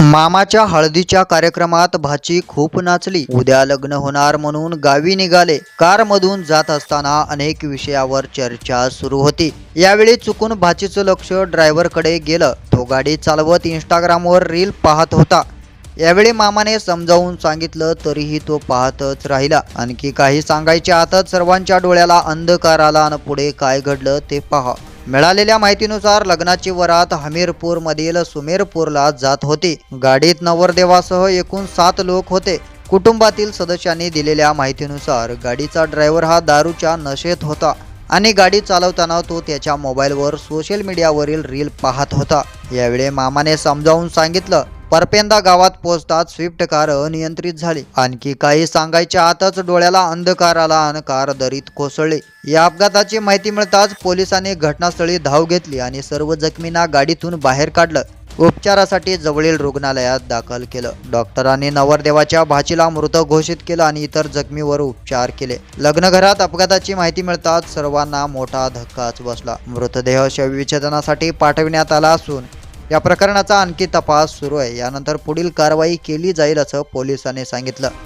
मामाच्या हळदीच्या कार्यक्रमात भाची खूप नाचली. उद्या लग्न होणार म्हणून गावी निघाले. कार मधून जात असताना अनेक विषयावर चर्चा सुरू होती. यावेळी चुकून भाचीचं लक्ष ड्रायव्हरकडे गेलं. तो गाडी चालवत इंस्टाग्रामवर रील पाहत होता. यावेळी मामाने समजावून सांगितलं तरीही तो पाहतच राहिला. आणखी काही सांगायच्या आतच सर्वांच्या डोळ्याला अंधकार आला आणि पुढे काय घडलं ते पहा. मिळालेल्या माहितीनुसार लग्नाची वरात हमीरपूरमधील सुमेरपूरला जात होती. गाडीत नवरदेवासह एकूण सात लोक होते. कुटुंबातील सदस्यांनी दिलेल्या माहितीनुसार गाडीचा ड्रायव्हर हा दारूच्या नशेत होता आणि गाडी चालवताना तो त्याच्या मोबाईलवर सोशल मीडियावरील रील पाहत होता. यावेळी मामाने समजावून सांगितलं परपेंदा गावात पोहोचताच स्विफ्ट कार अनियंत्रित झाली. आणखी काही सांगायच्या आतच डोळ्याला अंधकार आला आणि कार दरीत कोसळली. या अपघाताची माहिती मिळताच पोलिसांनी घटनास्थळी धाव घेतली आणि सर्व जखमींना गाडीतून बाहेर काढलं. उपचारासाठी जवळील रुग्णालयात दाखल केलं. डॉक्टरांनी नवरदेवाच्या भाचीला मृत घोषित केलं आणि इतर जखमीवर उपचार केले. लग्नघरात अपघाताची माहिती मिळताच सर्वांना मोठा धक्काच बसला. मृतदेह शवविच्छेदनासाठी पाठविण्यात आला असून या प्रकरणाचा आणखी तपास सुरू आहे. यानंतर पुढील कारवाई केली जाईल असं पोलिसांनी सांगितलं.